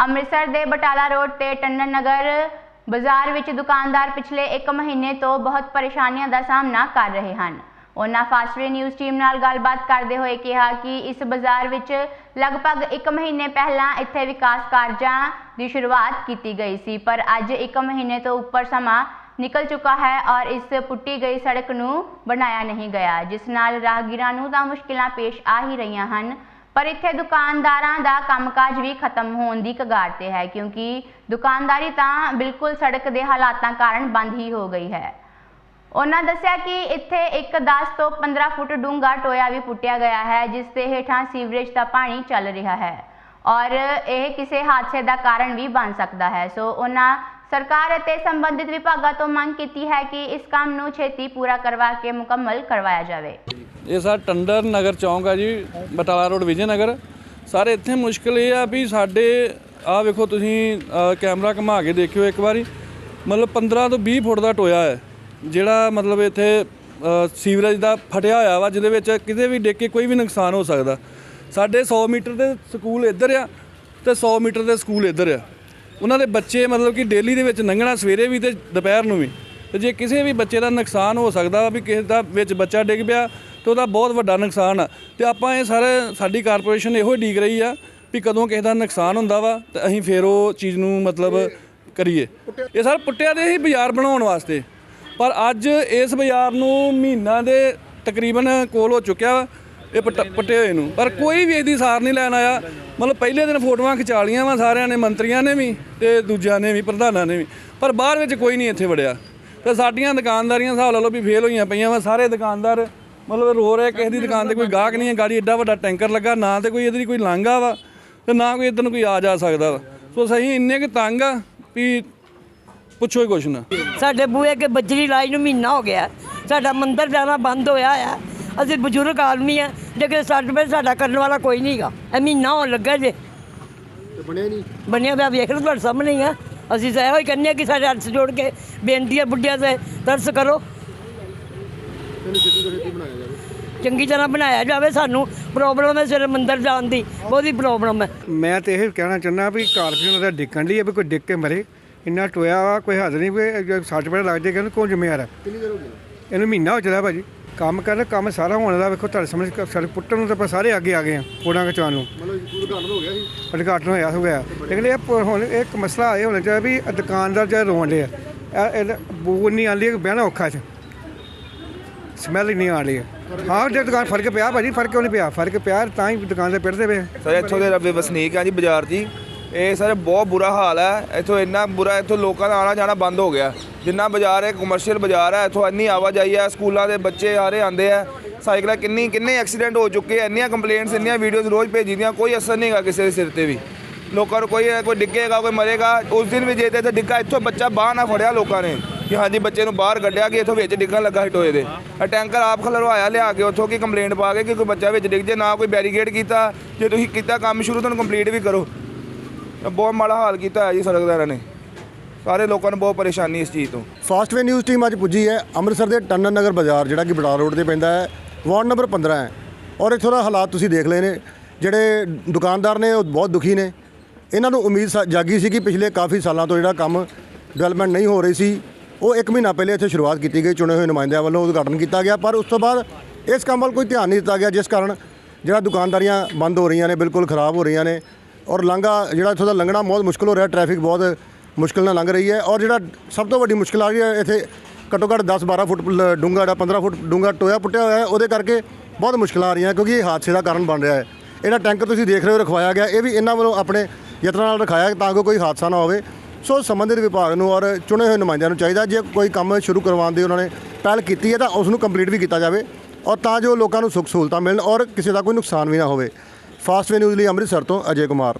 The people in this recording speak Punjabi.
ਅੰਮ੍ਰਿਤਸਰ ਦੇ ਬਟਾਲਾ ਰੋਡ ਤੇ ਟੰਡਨ ਨਗਰ ਬਾਜ਼ਾਰ ਵਿੱਚ ਦੁਕਾਨਦਾਰ ਪਿਛਲੇ 1 ਮਹੀਨੇ ਤੋਂ ਬਹੁਤ ਪਰੇਸ਼ਾਨੀਆਂ ਦਾ ਸਾਹਮਣਾ ਕਰ ਰਹੇ ਹਨ। ਉਹਨਾਂ ਫਾਸਟਵੇ ਨਿਊਜ਼ ਟੀਮ ਨਾਲ ਗੱਲਬਾਤ ਕਰਦੇ ਹੋਏ ਕਿਹਾ ਕਿ ਇਸ ਬਾਜ਼ਾਰ ਵਿੱਚ ਲਗਭਗ 1 ਮਹੀਨੇ ਪਹਿਲਾਂ ਇੱਥੇ ਵਿਕਾਸ ਕਾਰਜਾਂ ਦੀ ਸ਼ੁਰੂਆਤ ਕੀਤੀ ਗਈ ਸੀ, ਪਰ ਅੱਜ 1 ਮਹੀਨੇ ਤੋਂ ਉੱਪਰ ਸਮਾਂ ਨਿਕਲ ਚੁੱਕਾ ਹੈ ਔਰ ਇਸ ਪੁੱਟੀ ਗਈ ਸੜਕ ਨੂੰ ਬਣਾਇਆ ਨਹੀਂ ਗਿਆ, ਜਿਸ ਨਾਲ ਰਾਹਗੀਰਾਂ ਨੂੰ ਤਾਂ ਮੁਸ਼ਕਿਲਾਂ ਪੇਸ਼ ਆ ਹੀ ਰਹੀਆਂ ਹਨ। ਪਰ ਇੱਥੇ ਦੁਕਾਨਦਾਰਾਂ ਦਾ ਕੰਮਕਾਜ ਵੀ ਖਤਮ ਹੋਣ ਦੀ ਕਗਾਰ ਤੇ ਹੈ, ਕਿਉਂਕਿ ਦੁਕਾਨਦਾਰੀ ਤਾਂ ਬਿਲਕੁਲ ਸੜਕ ਦੇ ਹਾਲਾਤਾਂ ਕਾਰਨ ਬੰਦ ਹੀ ਹੋ ਗਈ ਹੈ। ਉਹਨਾਂ ਦੱਸਿਆ ਕਿ ਇੱਥੇ ਇੱਕ 10 ਤੋਂ 15 ਫੁੱਟ ਡੂੰਘਾ ਟੋਇਆ ਵੀ ਪੁੱਟਿਆ ਗਿਆ ਹੈ, ਜਿਸ ਦੇ ਹੇਠਾਂ ਸੀਵਰੇਜ ਦਾ ਪਾਣੀ ਚੱਲ ਰਿਹਾ ਹੈ ਔਰ ਇਹ ਕਿਸੇ ਹਾਦਸੇ ਦਾ ਕਾਰਨ ਵੀ ਬਣ ਸਕਦਾ ਹੈ। ਸੋ ਉਹਨਾਂ ਸਰਕਾਰ ਅਤੇ ਸੰਬੰਧਿਤ ਵਿਭਾਗਾਂ ਤੋਂ ਮੰਗ ਕੀਤੀ ਹੈ ਕਿ ਇਸ ਕੰਮ ਨੂੰ ਛੇਤੀ ਪੂਰਾ ਕਰਵਾ ਕੇ ਮੁਕੰਮਲ ਕਰਵਾਇਆ ਜਾਵੇ। ਇਹ ਸਰ ਟੰਡਰ ਨਗਰ ਚੌਂਕ ਆ ਜੀ, ਬਟਾਲਾ ਰੋਡ ਵਿਜੇ ਨਗਰ। ਸਰ ਇੱਥੇ ਮੁਸ਼ਕਲ ਇਹ ਆ ਵੀ ਸਾਡੇ, ਆਹ ਵੇਖੋ ਤੁਸੀਂ ਕੈਮਰਾ ਘੁਮਾ ਕੇ ਦੇਖਿਓ ਇੱਕ ਵਾਰੀ। ਮਤਲਬ 15 ਤੋਂ 20 ਫੁੱਟ ਦਾ ਟੋਇਆ ਹੈ, ਜਿਹੜਾ ਮਤਲਬ ਇੱਥੇ ਸੀਵਰੇਜ ਦਾ ਫਟਿਆ ਹੋਇਆ ਵਾ, ਜਿਹਦੇ ਵਿੱਚ ਕਿਤੇ ਵੀ ਡਿੱਗ ਕੇ ਕੋਈ ਵੀ ਨੁਕਸਾਨ ਹੋ ਸਕਦਾ। ਸਾਡੇ 100 ਮੀਟਰ ਦੇ ਸਕੂਲ ਇੱਧਰ ਆ ਤੇ 100 ਮੀਟਰ ਦੇ ਸਕੂਲ ਇੱਧਰ ਆ। ਉਹਨਾਂ ਦੇ ਬੱਚੇ ਮਤਲਬ ਕਿ ਡੇਲੀ ਦੇ ਵਿੱਚ ਲੰਘਣਾ, ਸਵੇਰੇ ਵੀ ਤੇ ਦੁਪਹਿਰ ਨੂੰ ਵੀ। ਤੇ ਜੇ ਕਿਸੇ ਵੀ ਬੱਚੇ ਦਾ ਨੁਕਸਾਨ ਹੋ ਸਕਦਾ ਵਾ ਵੀ ਕਿਸੇ ਦਾ ਵਿੱਚ ਬੱਚਾ ਡਿੱਗ ਪਿਆ ਤੇ ਉਹਦਾ ਬਹੁਤ ਵੱਡਾ ਨੁਕਸਾਨ ਆ। ਤੇ ਆਪਾਂ ਇਹ ਸਾਰੇ, ਸਾਡੀ ਕਾਰਪੋਰੇਸ਼ਨ ਇਹੋ ਡੀਕ ਰਹੀ ਆ ਵੀ ਕਦੋਂ ਕਿਸੇ ਦਾ ਨੁਕਸਾਨ ਹੁੰਦਾ ਵਾ, ਤੇ ਅਸੀਂ ਫੇਰ ਉਹ ਚੀਜ਼ ਨੂੰ ਮਤਲਬ ਕਰੀਏ। ਇਹ ਸਰ ਪੁੱਟਿਆ ਦੇ ਹੀ ਬਾਜ਼ਾਰ ਬਣਾਉਣ ਵਾਸਤੇ। ਪਰ ਅੱਜ ਇਸ ਬਾਜ਼ਾਰ ਨੂੰ ਮਹੀਨਾ ਦੇ ਤਕਰੀਬਨ ਕੋਲ ਹੋ ਚੁੱਕਿਆ ਵਾ, ਇਹ ਪੱਟ- ਪੱਟੇ ਹੋਏ ਨੂੰ। ਪਰ ਕੋਈ ਵੀ ਇਹਦੀ ਸਾਰ ਨਹੀਂ ਲੈਣ ਆਇਆ। ਮਤਲਬ ਪਹਿਲੇ ਦਿਨ ਫੋਟੋਆਂ ਖਿਚਾ ਲੀਆਂ ਵਾ ਸਾਰਿਆਂ ਨੇ, ਮੰਤਰੀਆਂ ਨੇ ਵੀ ਤੇ ਦੂਜਿਆਂ ਨੇ ਵੀ, ਪ੍ਰਧਾਨਾਂ ਨੇ ਵੀ। ਪਰ ਬਾਹਰ ਵਿੱਚ ਕੋਈ ਨਹੀਂ ਇੱਥੇ ਵੜਿਆ। ਤੇ ਸਾਡੀਆਂ ਦੁਕਾਨਦਾਰੀਆਂ ਹਿਸਾਬ ਲਾ ਲਓ ਵੀ ਫੇਲ ਹੋਈਆਂ ਪਈਆਂ ਵਾ, ਸਾਰੇ ਦੁਕਾਨਦਾਰ ਮਤਲਬ ਰੋ ਰਹੇ ਕਿਸੇ ਦੀ ਦੁਕਾਨ ਤੇ ਕੋਈ ਗਾਹਕ ਨਹੀਂ ਹੈ ਗਾੜੀ ਐਡਾ ਵੱਡਾ ਟੈਂਕਰ ਲੱਗਾ ਨਾ ਤੇ ਕੋਈ ਇਹਦੀ ਕੋਈ ਲਾਂਘਾ ਵਾ ਤੇ ਨਾ ਕੋਈ ਇੱਧਰ ਨੂੰ ਕੋਈ ਆ ਜਾ ਸਕਦਾ ਵਾ। ਸੋ ਸਹੀ ਇੰਨੇ ਕੁ ਤੰਗ ਆ ਵੀ ਪੁੱਛੋ ਹੀ ਕੁਛ ਨਾ। ਸਾਡੇ ਬੂਹੇ ਅੱਗੇ ਬੱਜਰੀ ਲਾਈ ਨੂੰ ਮਹੀਨਾ ਹੋ ਗਿਆ। ਸਾਡਾ ਮੰਦਰ ਜਾਣਾ ਬੰਦ ਹੋਇਆ ਆ। ਅਸੀਂ ਬਜ਼ੁਰਗ ਆਦਮੀ ਆ ਲੇਕਿਨ ਸਾਡੇ ਵਿੱਚ ਸਾਡਾ ਕਰਨ ਵਾਲਾ ਕੋਈ ਨਹੀਂਗਾ ਇਹ ਮਹੀਨਾ ਹੋਣ ਲੱਗਾ ਜੇ। ਤੇ ਬਣਿਆ ਨਹੀਂ ਬਣਿਆ ਪਿਆ ਵੇਖ ਲਓ ਤੁਹਾਡੇ ਸਾਹਮਣੇ ਹੀ ਆ। ਅਸੀਂ ਤਾਂ ਇਹੋ ਹੀ ਕਹਿੰਦੇ ਹਾਂ ਕਿ ਸਾਡੇ ਹੱਥ ਜੋੜ ਕੇ ਬੇਨਤੀ ਹੈ ਬੁੱਢਿਆਂ ਤੇ ਤਰਸ ਕਰੋ। ਇਹਨੂੰ ਛੇਤੀ ਤੋਂ ਛੇਤੀ ਬਣਾਇਆ ਜਾਵੇ? ਚੰਗੀ ਤਰ੍ਹਾਂ ਬਣਾਇਆ ਜਾਵੇ ਸਾਨੂੰ ਪ੍ਰੋਬਲਮ ਹੈ ਸਵੇਰੇ ਮੰਦਰ ਜਾਣ ਦੀ ਬਹੁਤੀ ਪ੍ਰੋਬਲਮ ਹੈ। ਮੈਂ ਤੇ ਇਹ ਕਹਿਣਾ ਚਾਹੁੰਦਾ ਵੀ ਕਾਰਪੋਰੇਸ਼ਨ ਦਾ ਡਿੱਕਣ ਲਈ ਹੈ ਵੀ ਕੋਈ ਡਿੱਗ ਕੇ ਮਰੇ। ਇੰਨਾ ਟੋਇਆ ਵਾ ਕੋਈ ਹੱਦ ਨਹੀਂ ਵੀ ਜੇ ਸੱਟ ਪੜ ਲੱਗ ਜਾਏ ਕਹਿੰਦੇ ਕੌਣ ਜ਼ਿੰਮੇਵਾਰ ਹੈ ਕਿੰਨੀ ਦੇਰ ਹੋ ਗਈ? ਇਹਨੂੰ ਮਹੀਨਾ ਹੋ ਚੱਲਿਆ ਭਾਜੀ। ਕੰਮ ਕਰ ਕੰਮ ਸਾਰਾ ਹੋਣ ਦਾ ਵੇਖੋ ਤੁਹਾਡੇ ਸਾਹਮਣੇ ਸੜਕ ਪੁੱਟਣ ਨੂੰ ਤਾਂ ਆਪਾਂ ਸਾਰੇ ਅੱਗੇ ਆ ਗਏ ਆ ਕੋੜਾਂ ਕਚਾਨ ਨੂੰ। ਮਤਲਬ ਉਦਘਾਟਨ ਹੋ ਗਿਆ ਸੀ ਉਦਘਾਟਨ ਹੋਇਆ ਹੋ ਗਿਆ। ਲੇਕਿਨ ਇਹ ਪ- ਹੁਣ ਇੱਕ ਮਸਲਾ ਇਹ ਹੋਣਾ ਚਾਹੀਦਾ ਵੀ ਇਹ ਦੁਕਾਨਦਾਰ ਜਿਹੜੇ ਰੋਣ ਦੇ ਆ ਇਹ- ਇਹ ਬੂ ਨਹੀਂ ਆਉਂਦੀ ਬਹਿਣਾ ਔਖਾ ਚ ਸਮੈਲ ਨਹੀਂ ਆ ਰਹੀ ਹੈ ਹਾਂ ਜੇ ਦੁਕਾਨ ਫ਼ਰਕ ਪਿਆ ਭਾਜੀ, ਫ਼ਰਕ ਕਿਉਂ ਨਹੀਂ ਪਿਆ? ਫ਼ਰਕ ਪਿਆ ਤਾਂ ਹੀ ਦੁਕਾਨ ਤੇ ਪਿੜਦੇ ਪਏ। ਸਰ, ਇੱਥੋਂ ਦੇ ਰੱਬੇ ਵਸਨੀਕ ਆ ਜੀ ਬਾਜ਼ਾਰ ਜੀ ਇਹ ਸਰ ਬਹੁਤ ਬੁਰਾ ਹਾਲ ਹੈ ਇੱਥੋਂ ਇੰਨਾ ਬੁਰਾ, ਇੱਥੋਂ ਲੋਕਾਂ ਦਾ ਆਣਾ ਜਾਣਾ ਬੰਦ ਹੋ ਗਿਆ। ਜਿੰਨਾ ਬਾਜ਼ਾਰ ਹੈ ਕਮਰਸ਼ੀਅਲ ਬਾਜ਼ਾਰ ਹੈ, ਇੱਥੋਂ ਇੰਨੀ ਆਵਾਜਾਈ ਹੈ ਸਕੂਲਾਂ ਦੇ ਬੱਚੇ ਆਰੇ ਆਉਂਦੇ ਆ। ਸਾਈਕਲਾਂ ਕਿੰਨੀ, ਕਿੰਨੇ ਐਕਸੀਡੈਂਟ ਹੋ ਚੁੱਕੇ ਆ, ਇੰਨੀਆਂ ਕੰਪਲੇਂਟਸ ਇੰਨੀਆਂ ਵੀਡੀਓਜ਼ ਰੋਜ਼ ਭੇਜੀਆਂ ਕੋਈ ਅਸਰ ਨਹੀਂ ਹੈਗਾ ਕਿਸੇ ਦੇ ਸਿਰ ਤੇ ਵੀ। ਲੋਕਾਂ ਨੂੰ ਕੋਈ ਕੋਈ ਡਿੱਗੇਗਾ, ਕੋਈ ਮਰੇਗਾ, ਉਸ ਦਿਨ ਵੀ ਜੇ ਤੇ ਇੱਥੇ ਡਿੱਗਾ, ਇੱਥੋਂ ਬੱਚਾ ਬਾਹਰ ਨਾ ਫੜਿਆ ਲੋਕਾਂ ਨੇ। ਕਿ ਹਾਂਜੀ, ਬੱਚੇ ਨੂੰ ਬਾਹਰ ਕੱਢਿਆ ਕਿ ਇੱਥੋਂ ਵਿੱਚ ਡਿੱਗਣ ਲੱਗਾ ਸੀ ਟੋਏ ਦੇ। ਇਹ ਟੈਂਕਰ ਆਪ ਖਲਰਵਾਇਆ ਲਿਆ ਕੇ ਉੱਥੋਂ ਕਿ ਕੰਪਲੇਂਟ ਪਾ ਕੇ ਕਿ ਕੋਈ ਬੱਚਾ ਵਿੱਚ ਡਿੱਗ ਜੇ, ਨਾ ਕੋਈ ਬੈਰੀਕੇਡ ਕੀਤਾ, ਜੇ ਤੁਸੀਂ ਕੀਤਾ ਕੰਮ ਸ਼ੁਰੂ, ਤੁਹਾਨੂੰ ਕੰਪਲੀਟ ਵੀ ਕਰੋ। ਇਹ ਬਹੁਤ ਮਾੜਾ ਹਾਲ ਕੀਤਾ ਹੈ ਜੀ ਸੜਕ ਦਾ ਇਹਨਾਂ ਨੇ। ਸਾਰੇ ਲੋਕਾਂ ਨੂੰ ਬਹੁਤ ਪਰੇਸ਼ਾਨੀ ਇਸ ਚੀਜ਼ ਤੋਂ। ਫਾਸਟਵੇ ਨਿਊਜ਼ ਟੀਮ ਅੱਜ ਪੁੱਜੀ ਹੈ ਅੰਮ੍ਰਿਤਸਰ ਦੇ ਟੰਡਨ ਨਗਰ ਬਾਜ਼ਾਰ, ਜਿਹੜਾ ਕਿ ਬਟਾਲਾ ਰੋਡ ਤੇ ਪੈਂਦਾ ਹੈ। ਵਾਰਡ ਨੰਬਰ 15 ਹੈ। ਔਰ ਇੱਥੋਂ ਦਾ ਹਾਲਾਤ ਤੁਸੀਂ ਦੇਖ ਲਏ ਨੇ। ਜਿਹੜੇ ਦੁਕਾਨਦਾਰ ਨੇ, ਉਹ ਬਹੁਤ ਦੁਖੀ ਨੇ। ਇਹਨਾਂ ਨੂੰ ਉਮੀਦ ਸਾ- ਜਾਗੀ ਸੀ ਕਿ ਪਿਛਲੇ ਕਾਫੀ ਸਾਲਾਂ ਤੋਂ ਜਿਹੜਾ ਕੰਮ ਡਿਵੈਲਪਮੈਂਟ ਨਹੀਂ ਹੋ ਰਹੀ ਸੀ। ਉਹ 1 ਮਹੀਨਾ ਪਹਿਲੇ ਇੱਥੇ ਸ਼ੁਰੂਆਤ ਕੀਤੀ ਗਈ, ਚੁਣੇ ਹੋਏ ਨੁਮਾਇੰਦਿਆਂ ਵੱਲੋਂ ਉਦਘਾਟਨ ਕੀਤਾ ਗਿਆ, ਪਰ ਉਸ ਤੋਂ ਬਾਅਦ ਇਸ ਕੰਮ ਵੱਲ ਕੋਈ ਧਿਆਨ ਨਹੀਂ ਦਿੱਤਾ ਗਿਆ, ਜਿਸ ਕਾਰਨ ਜਿਹੜਾ ਦੁਕਾਨਦਾਰੀਆਂ ਬੰਦ ਹੋ ਰਹੀਆਂ ਨੇ, ਬਿਲਕੁਲ ਖਰਾਬ ਹੋ ਰਹੀਆਂ ਨੇ ਔਰ ਲਾਂਘਾ, ਜਿਹੜਾ ਇੱਥੋਂ ਦਾ ਲੰਘਣਾ ਬਹੁਤ ਮੁਸ਼ਕਲ ਹੋ ਰਿਹਾ, ਟ੍ਰੈਫਿਕ ਬਹੁਤ ਮੁਸ਼ਕਲ ਨਾਲ ਲੰਘ ਰਹੀ ਹੈ ਔਰ ਜਿਹੜਾ ਸਭ ਤੋਂ ਵੱਡੀ ਮੁਸ਼ਕਲ ਆ ਰਹੀ ਹੈ, ਇੱਥੇ ਘੱਟੋ ਘੱਟ 10 12 ਫੁੱਟ ਲ- ਡੂੰਘਾ ਜਿਹੜਾ 15 ਫੁੱਟ ਡੂੰਘਾ ਟੋਇਆ ਪੁੱਟਿਆ ਹੋਇਆ ਹੈ, ਉਹਦੇ ਕਰਕੇ ਬਹੁਤ ਮੁਸ਼ਕਲਾਂ ਆ ਰਹੀਆਂ ਕਿਉਂਕਿ ਇਹ ਹਾਦਸੇ ਦਾ ਕਾਰਨ ਬਣ ਰਿਹਾ ਹੈ। ਇਹਦਾ ਟੈਂਕਰ ਤੁਸੀਂ ਦੇਖ ਰਹੇ ਹੋ, ਰਖਵਾਇਆ ਗਿਆ, ਇਹ ਵੀ ਇਹਨਾਂ ਵੱਲੋਂ ਆਪਣੇ ਯਤਨਾਂ ਨਾਲ ਰਖਾਇਆ, ਤਾਂ ਕਿ ਕੋਈ ਹਾਦਸਾ ਨਾ ਹੋਵੇ। ਸੋ ਸੰਬੰਧਿਤ ਵਿਭਾਗ ਨੂੰ ਔਰ ਚੁਣੇ ਹੋਏ ਨੁਮਾਇੰਦਿਆਂ ਨੂੰ ਚਾਹੀਦਾ ਜੇ ਕੋਈ ਕੰਮ ਸ਼ੁਰੂ ਕਰਵਾਉਣ ਦੀ ਉਹਨਾਂ ਨੇ ਪਹਿਲ ਕੀਤੀ ਹੈ ਤਾਂ ਉਸ ਨੂੰ ਕੰਪਲੀਟ ਵੀ ਕੀਤਾ ਜਾਵੇ ਔਰ ਤਾਂ ਜੋ ਲੋਕਾਂ ਨੂੰ ਸੁੱਖ ਸਹੂਲਤਾਂ ਮਿਲਣ ਔਰ ਕਿਸੇ ਦਾ ਕੋਈ ਨੁਕਸਾਨ ਵੀ ਨਾ ਹੋਵੇ। ਫਾਸਟਵੇ ਨਿਊਜ਼ ਲਈ ਅੰਮ੍ਰਿਤਸਰ ਤੋਂ ਅਜੇ ਕੁਮਾਰ।